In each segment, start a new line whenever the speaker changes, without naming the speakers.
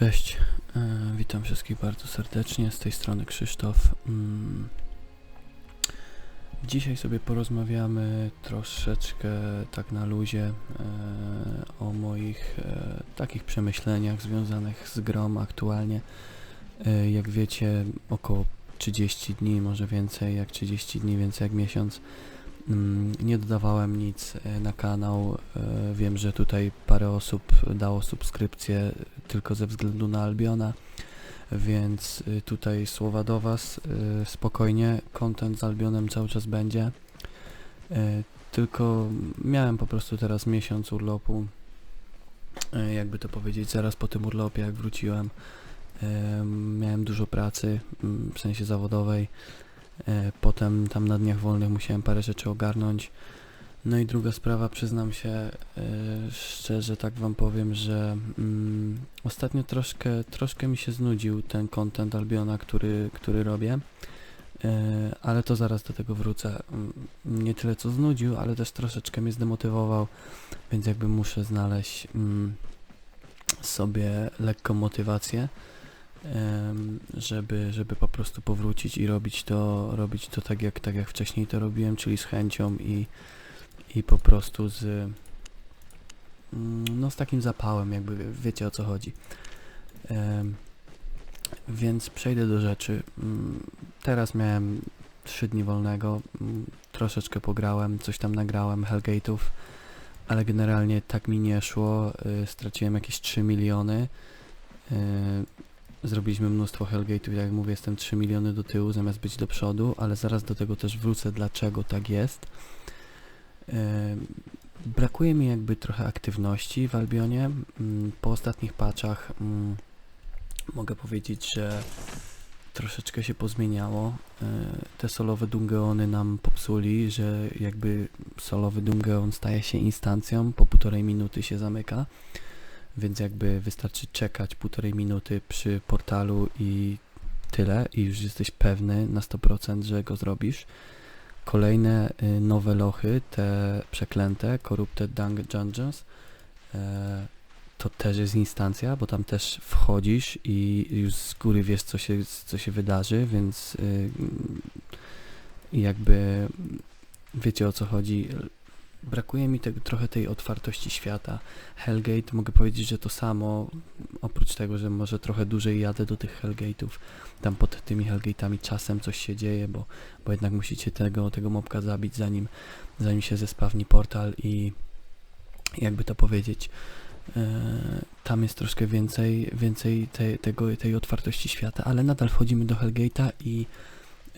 Cześć, e, witam wszystkich bardzo serdecznie. Z tej strony Krzysztof. Mm. Dzisiaj sobie porozmawiamy troszeczkę tak na luzie e, o moich e, takich przemyśleniach związanych z grom aktualnie. Jak wiecie, około 30 dni, może więcej, jak 30 dni, więcej jak miesiąc. Mm, Nie dodawałem nic e, na kanał. E, Wiem, że tutaj parę osób dało subskrypcję tylko ze względu na Albiona, więc y, tutaj słowa do Was. Spokojnie, content z Albionem cały czas będzie. Tylko miałem po prostu teraz miesiąc urlopu. Jakby to powiedzieć, zaraz po tym urlopie, jak wróciłem, miałem dużo pracy, mm, w sensie zawodowej. E, Potem tam na dniach wolnych musiałem parę rzeczy ogarnąć. No i druga sprawa, przyznam się e, szczerze, tak wam powiem, że mm, ostatnio troszkę, troszkę mi się znudził ten content Albiona, który, który robię. E, ale to zaraz do tego wrócę. Mm, Nie tyle co znudził, ale też troszeczkę mnie zdemotywował, więc jakby muszę znaleźć mm, sobie lekką motywację żeby, żeby po prostu powrócić i robić to, robić to tak jak, tak jak wcześniej to robiłem, czyli z chęcią i, i po prostu z mm, no z takim zapałem, jakby wiecie o co chodzi. Więc przejdę do rzeczy. Mm, Teraz miałem 3 dni wolnego, mm, troszeczkę pograłem, coś tam nagrałem, Hellgate'ów, ale generalnie tak mi nie szło, y, straciłem jakieś 3 miliony. Zrobiliśmy mnóstwo Hellgate'ów, jak mówię, jestem 3 miliony do tyłu zamiast być do przodu, ale zaraz do tego też wrócę, dlaczego tak jest. Brakuje mi jakby trochę aktywności w Albionie. Mm, Po ostatnich patchach mm, mogę powiedzieć, że troszeczkę się pozmieniało. E, Te solowe dungeony nam popsuli, że jakby solowy dungeon staje się instancją, po półtorej minuty się zamyka, więc jakby wystarczy czekać półtorej minuty przy portalu i tyle i już jesteś pewny na 100%, że go zrobisz. Kolejne y, nowe lochy, te przeklęte, Corrupted Dung Dungeons, e, to też jest instancja, bo tam też wchodzisz i już z góry wiesz, co się, co się wydarzy, więc y, jakby wiecie o co chodzi. Brakuje mi tego, trochę tej otwartości świata. Hellgate, mogę powiedzieć, że to samo, oprócz tego, że może trochę dłużej jadę do tych Hellgate'ów, tam pod tymi Hellgate'ami czasem coś się dzieje, bo, bo jednak musicie tego, tego mobka zabić, zanim, zanim się zespawni portal i jakby to powiedzieć, e, tam jest troszkę więcej, więcej tej, tego, tej otwartości świata, ale nadal wchodzimy do Hellgate'a i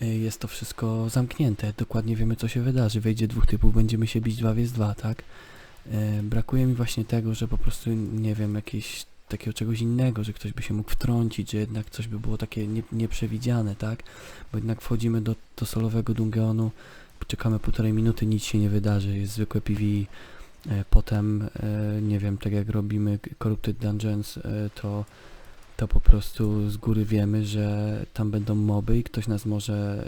jest to wszystko zamknięte. Dokładnie wiemy, co się wydarzy. Wejdzie dwóch typów, będziemy się bić 2 w 2, tak? E, brakuje mi właśnie tego, że po prostu, nie wiem, jakieś takiego czegoś innego, że ktoś by się mógł wtrącić, że jednak coś by było takie nie, nieprzewidziane, tak? Bo jednak wchodzimy do, do solowego dungeonu, czekamy półtorej minuty, nic się nie wydarzy, jest zwykłe PV, e, potem, nie wiem, tak jak robimy Corrupted Dungeons, to, to po prostu z góry wiemy, że tam będą moby i ktoś nas może,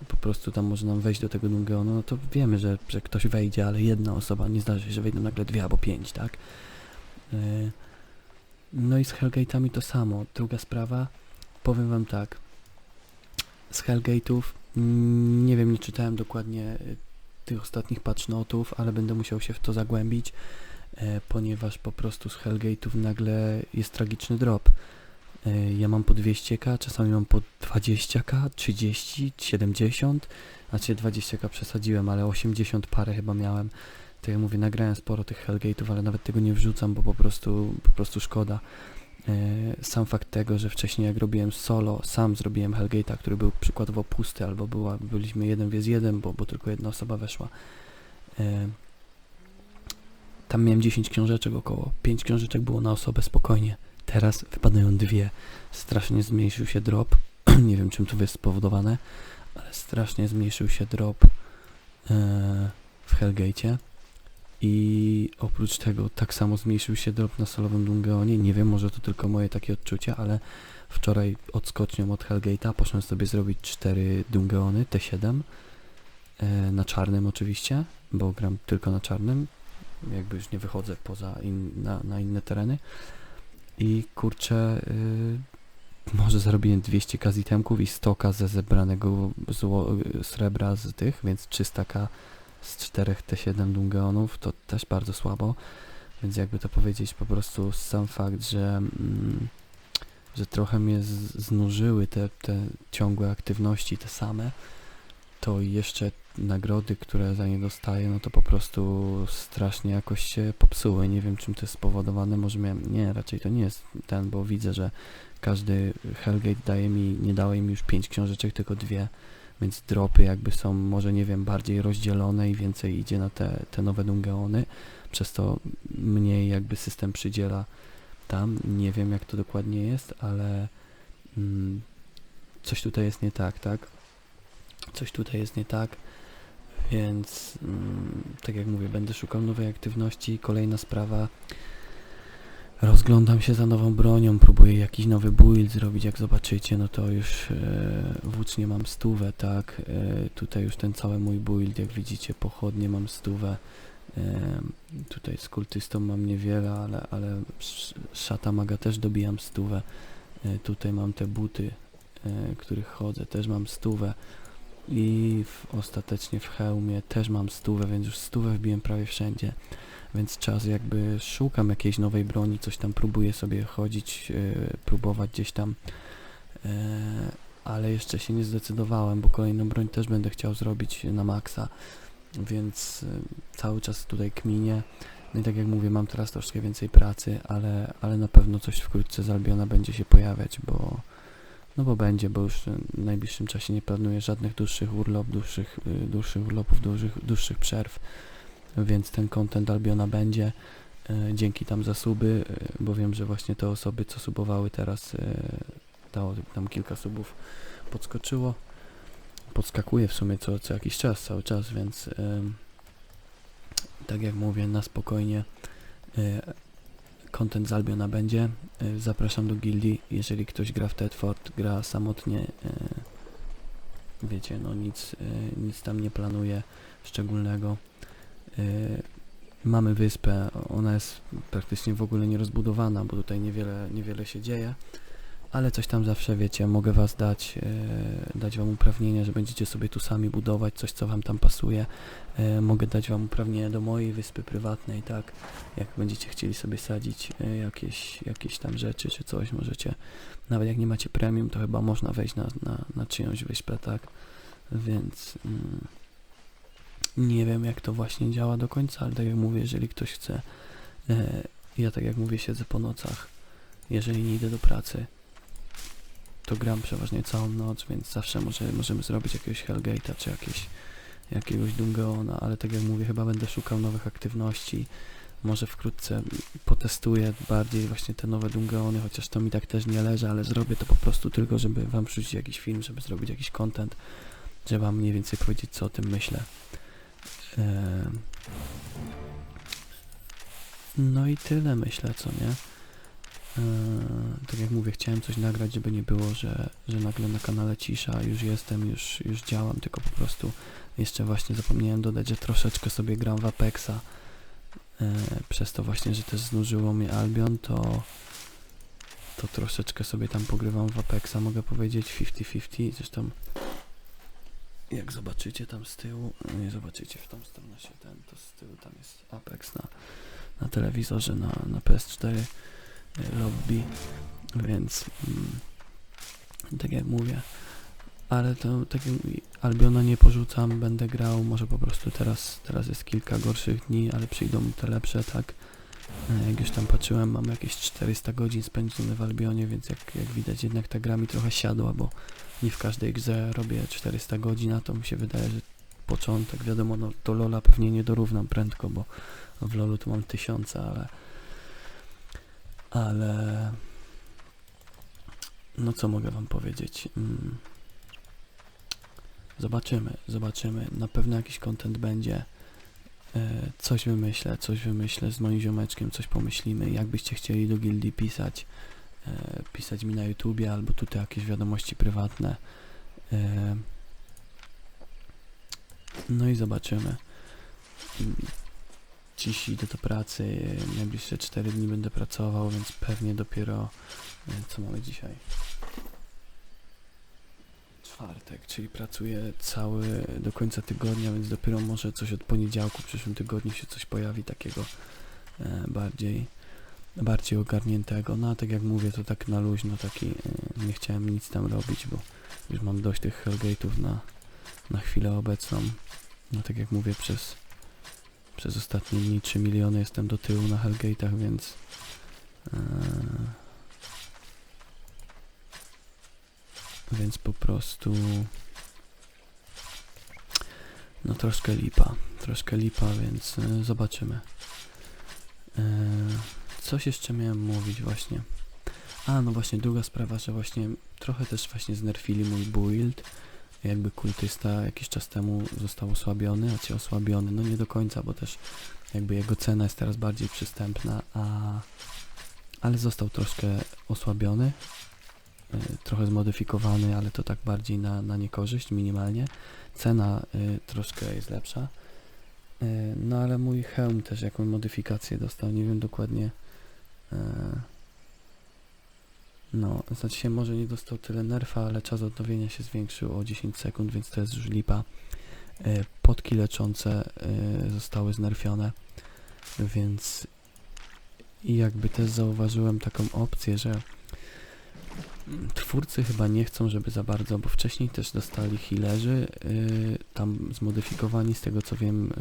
e, po prostu tam może nam wejść do tego dungeonu, no to wiemy, że, że ktoś wejdzie, ale jedna osoba, nie zdarzy się, że wejdą nagle dwie albo pięć, tak? E, no i z Hellgate'ami to samo. Druga sprawa, powiem wam tak. Z Hellgate'ów mm, nie wiem, nie czytałem dokładnie y, tych ostatnich patch notów, ale będę musiał się w to zagłębić, e, ponieważ po prostu z Hellgate'ów nagle jest tragiczny drop. E, ja mam po 200k, czasami mam po 20k, 30, 70, znaczy 20k przesadziłem, ale 80 parę chyba miałem. Tak jak mówię, nagrałem sporo tych Hellgate'ów, ale nawet tego nie wrzucam, bo po prostu, po prostu szkoda. E, Sam fakt tego, że wcześniej jak robiłem solo, sam zrobiłem Hellgate'a, który był przykładowo pusty, albo była, byliśmy jeden wiez jeden, bo, bo tylko jedna osoba weszła. E, Tam miałem 10 książeczek około. 5 książeczek było na osobę spokojnie. Teraz wypadają dwie. Strasznie zmniejszył się drop. nie wiem czym to jest spowodowane, ale strasznie zmniejszył się drop e, w Hellgate'ie. I oprócz tego tak samo zmniejszył się drop na solowym Dungeonie. Nie wiem, może to tylko moje takie odczucia, ale wczoraj odskocznią od Hellgate'a poszedłem sobie zrobić cztery Dungeony, T7. E, na czarnym oczywiście, bo gram tylko na czarnym. Jakby już nie wychodzę poza in, na, na inne tereny. I kurczę, y, może zarobiłem 200 k z itemków i 100 ze zebranego zło, y, srebra z tych, więc 300k z 4 T7 Dungeonów, to też bardzo słabo. Więc jakby to powiedzieć, po prostu sam fakt, że, mm, że trochę mnie znużyły te, te ciągłe aktywności, te same, to jeszcze nagrody, które za nie dostaję, no to po prostu strasznie jakoś się popsuły. Nie wiem, czym to jest spowodowane. Może miałem, nie, raczej to nie jest ten, bo widzę, że każdy Hellgate daje mi, nie daje mi już pięć książeczek, tylko dwie, więc dropy jakby są, może nie wiem, bardziej rozdzielone i więcej idzie na te, te nowe dungeony, przez to mniej jakby system przydziela tam. Nie wiem, jak to dokładnie jest, ale mm, coś tutaj jest nie tak, tak? Coś tutaj jest nie tak. Więc mm, tak jak mówię, będę szukał nowej aktywności. Kolejna sprawa. Rozglądam się za nową bronią, próbuję jakiś nowy build zrobić, jak zobaczycie, no to już e, włócznie mam stówę, tak, e, tutaj już ten cały mój build, jak widzicie, pochodnie mam stówę, e, tutaj z kultystą mam niewiele, ale, ale sz- szata maga też dobijam stówę, e, tutaj mam te buty, e, których chodzę, też mam stówę, i w, ostatecznie w hełmie też mam stówę, więc już stówę wbiłem prawie wszędzie. Więc czas jakby szukam jakiejś nowej broni, coś tam próbuję sobie chodzić, yy, próbować gdzieś tam, yy, ale jeszcze się nie zdecydowałem, bo kolejną broń też będę chciał zrobić na maksa, więc yy, cały czas tutaj kminię. No i tak jak mówię, mam teraz troszkę więcej pracy, ale, ale na pewno coś wkrótce z Albiona będzie się pojawiać, bo no bo będzie, bo już w najbliższym czasie nie planuję żadnych dłuższych urlop, dłuższych, y, dłuższych urlopów, dłuższych, dłuższych przerw, więc ten content Albiona będzie. Y, Dzięki tam za suby, y, bo wiem, że właśnie te osoby, co subowały teraz, dało tam kilka subów, podskoczyło. Podskakuje w sumie co, co jakiś czas, cały czas, więc tak jak mówię, na spokojnie content z Albiona będzie. Y, Zapraszam do gildii, jeżeli ktoś gra w Tedford, gra samotnie, y, wiecie, no nic, y, nic tam nie planuje szczególnego. Mamy wyspę, ona jest praktycznie w ogóle nierozbudowana, bo tutaj niewiele, niewiele się dzieje, ale coś tam zawsze, wiecie, mogę was dać, y, dać wam uprawnienia, że będziecie sobie tu sami budować coś, co wam tam pasuje. Y, Mogę dać wam uprawnienia do mojej wyspy prywatnej, tak? jak będziecie chcieli sobie sadzić e, jakieś, jakieś tam rzeczy czy coś, możecie, nawet jak nie macie premium, to chyba można wejść na, na, na czyjąś wyspę, tak? Więc mm, nie wiem, jak to właśnie działa do końca, ale tak jak mówię, jeżeli ktoś chce, e, ja tak jak mówię, siedzę po nocach, jeżeli nie idę do pracy, to gram przeważnie całą noc, więc zawsze może, możemy zrobić jakiegoś Hellgate'a czy jakieś, jakiegoś Dungeona, ale tak jak mówię, chyba będę szukał nowych aktywności, może wkrótce potestuję bardziej właśnie te nowe Dungeony, chociaż to mi tak też nie leży, ale zrobię to po prostu tylko, żeby wam wrzucić jakiś film, żeby zrobić jakiś content, żeby wam mniej więcej powiedzieć, co o tym myślę. Em, No i tyle myślę, co nie? Eee, tak jak mówię, chciałem coś nagrać, żeby nie było, że, że nagle na kanale cisza, już jestem, już, już działam, tylko po prostu jeszcze właśnie zapomniałem dodać, że troszeczkę sobie gram w Apexa, e, przez to właśnie, że też znużyło mnie Albion, to to troszeczkę sobie tam pogrywam w Apexa, mogę powiedzieć 50-50, zresztą jak zobaczycie tam z tyłu, no nie zobaczycie w tą stronę się ten, to z tyłu tam jest Apex na, na telewizorze, na, na PS4 e, lobby, więc mm, tak jak mówię, ale to tak jak Albiona nie porzucam, będę grał, może po prostu teraz, teraz jest kilka gorszych dni, ale przyjdą te lepsze, tak. E, Jak już tam patrzyłem, mam jakieś 400 godzin spędzone w Albionie, więc jak, jak widać jednak ta gra mi trochę siadła, bo nie w każdej grze robię 400 godzin, a to mi się wydaje, że początek, wiadomo, no do Lola pewnie nie dorównam prędko, bo w Lolu to mam tysiące, ale ale no co mogę wam powiedzieć? Mm. Zobaczymy, zobaczymy. Na pewno jakiś content będzie. E, Coś wymyślę, coś wymyślę z moim ziomeczkiem, coś pomyślimy. Jakbyście chcieli do gildii pisać, e, pisać mi na YouTubie albo tutaj jakieś wiadomości prywatne. E, No i zobaczymy. Dziś idę do pracy, najbliższe 4 dni będę pracował, więc pewnie dopiero, e, co mamy dzisiaj? Czwartek, czyli pracuję cały do końca tygodnia, więc dopiero może coś od poniedziałku w przyszłym tygodniu się coś pojawi takiego e, bardziej bardziej ogarniętego. No a tak jak mówię, to tak na luźno, taki e, nie chciałem nic tam robić, bo już mam dość tych Hellgate'ów na, na chwilę obecną. No tak jak mówię, przez, przez ostatnie dni 3 miliony jestem do tyłu na Hellgate'ach, więc e, więc po prostu no troszkę lipa, troszkę lipa, więc e, zobaczymy. E, coś jeszcze miałem mówić właśnie. A, no właśnie druga sprawa, że właśnie trochę też właśnie znerfili mój build. Jakby kultysta jakiś czas temu został osłabiony, a cię osłabiony, no nie do końca, bo też jakby jego cena jest teraz bardziej przystępna, a ale został troszkę osłabiony, y, trochę zmodyfikowany, ale to tak bardziej na, na niekorzyść, minimalnie. Cena y, troszkę jest lepsza. Y, no ale mój hełm też jakąś modyfikację dostał, nie wiem dokładnie. No, znaczy się może nie dostał tyle nerfa, ale czas odnowienia się zwiększył o 10 sekund, więc to jest już lipa. Y, Potki leczące y, zostały znerfione, więc i jakby też zauważyłem taką opcję, że twórcy chyba nie chcą, żeby za bardzo, bo wcześniej też dostali healerzy, y, tam zmodyfikowani, z tego co wiem,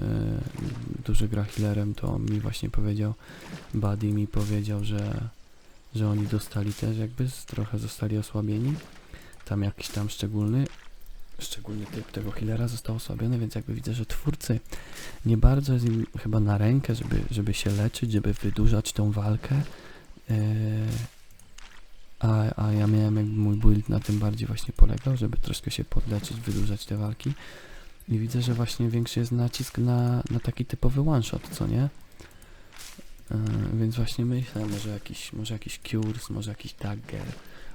duży gra healerem, to mi właśnie powiedział, Buddy mi powiedział, że, że oni dostali też jakby, trochę zostali osłabieni, tam jakiś tam szczególny, szczególny typ tego healera został osłabiony, więc jakby widzę, że twórcy nie bardzo jest im chyba na rękę, żeby, żeby się leczyć, żeby wydłużać tą walkę. Yy, a, a ja miałem jakby mój build na tym bardziej właśnie polegał, żeby troszkę się podleczyć, wydłużać te walki. I widzę, że właśnie większy jest nacisk na, na taki typowy one shot, co nie? Yy, więc właśnie myślę, może jakiś, może jakiś cures, może jakiś dagger,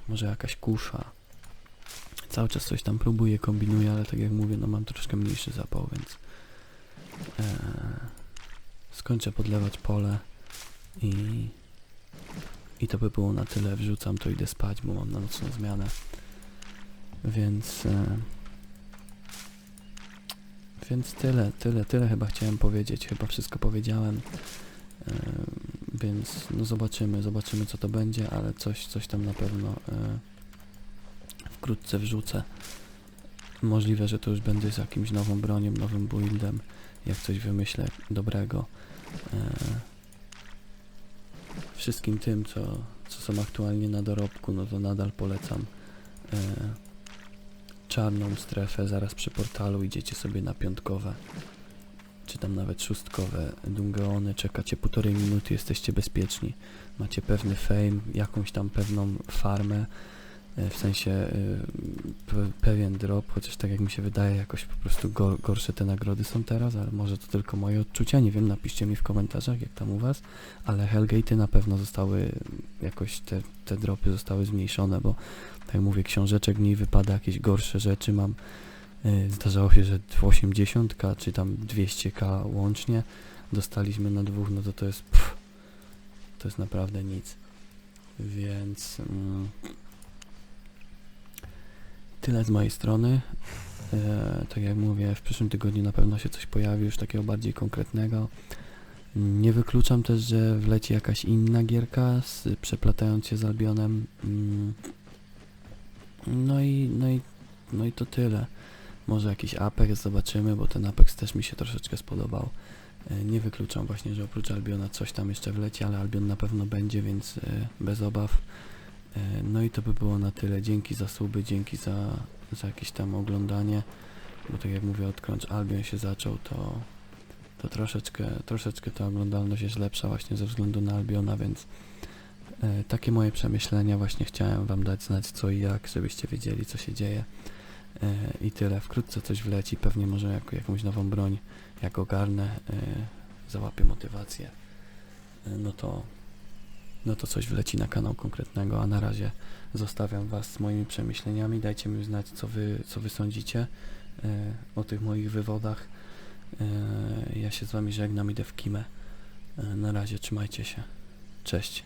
może jakaś kusza. Cały czas coś tam próbuję, kombinuję, ale tak jak mówię, no mam troszkę mniejszy zapał, więc Eee, skończę podlewać pole i, i to by było na tyle. Wrzucam to, idę spać, bo mam na nocną zmianę. Więc e, więc tyle, tyle, tyle chyba chciałem powiedzieć. Chyba wszystko powiedziałem. E, więc no zobaczymy, zobaczymy co to będzie, ale coś, coś tam na pewno e, wkrótce wrzucę. Możliwe, że to już będzie z jakimś nową bronią, nowym buildem jak coś wymyślę dobrego. E, wszystkim tym, co, co są aktualnie na dorobku, no to nadal polecam czarną strefę zaraz przy portalu, idziecie sobie na piątkowe, czy tam nawet szóstkowe. Dungeony, czekacie półtorej minuty, jesteście bezpieczni. Macie pewny fame, jakąś tam pewną farmę, e, w sensie e, pe- pewien drop, chociaż tak jak mi się wydaje, jakoś po prostu go, gorsze te nagrody są teraz, ale może to tylko moje odczucia, nie wiem, napiszcie mi w komentarzach, jak tam u was, ale Hellgate'y na pewno zostały, jakoś te, te dropy zostały zmniejszone, bo tak jak mówię, książeczek mniej wypada, jakieś gorsze rzeczy mam, zdarzało się, że 80 czy tam 200k łącznie dostaliśmy na dwóch, no to to jest pff, to jest naprawdę nic, więc... Mm, Tyle z mojej strony. E, tak jak mówię, w przyszłym tygodniu na pewno się coś pojawi już takiego bardziej konkretnego. Nie wykluczam też, że wleci jakaś inna gierka, z, przeplatając się z Albionem. Mm. No i, no i, no i to tyle. Może jakiś Apex zobaczymy, bo ten Apex też mi się troszeczkę spodobał. E, Nie wykluczam właśnie, że oprócz Albiona coś tam jeszcze wleci, ale Albion na pewno będzie, więc e, bez obaw. E, No i to by było na tyle. Dzięki za suby, dzięki za, za jakieś tam oglądanie. Bo tak jak mówię, odkąd Albion się zaczął, to, to troszeczkę, troszeczkę ta oglądalność jest lepsza właśnie ze względu na Albiona, więc takie moje przemyślenia właśnie chciałem wam dać znać co i jak, żebyście wiedzieli co się dzieje. E, I tyle. Wkrótce coś wleci, pewnie może jako, jakąś nową broń, jak ogarnę, e, załapię motywację. E, no to no to coś wleci na kanał konkretnego, a na razie zostawiam Was z moimi przemyśleniami. Dajcie mi znać, co Wy, co wy sądzicie o tych moich wywodach. Ja się z Wami żegnam, idę w kimę. Na razie trzymajcie się. Cześć.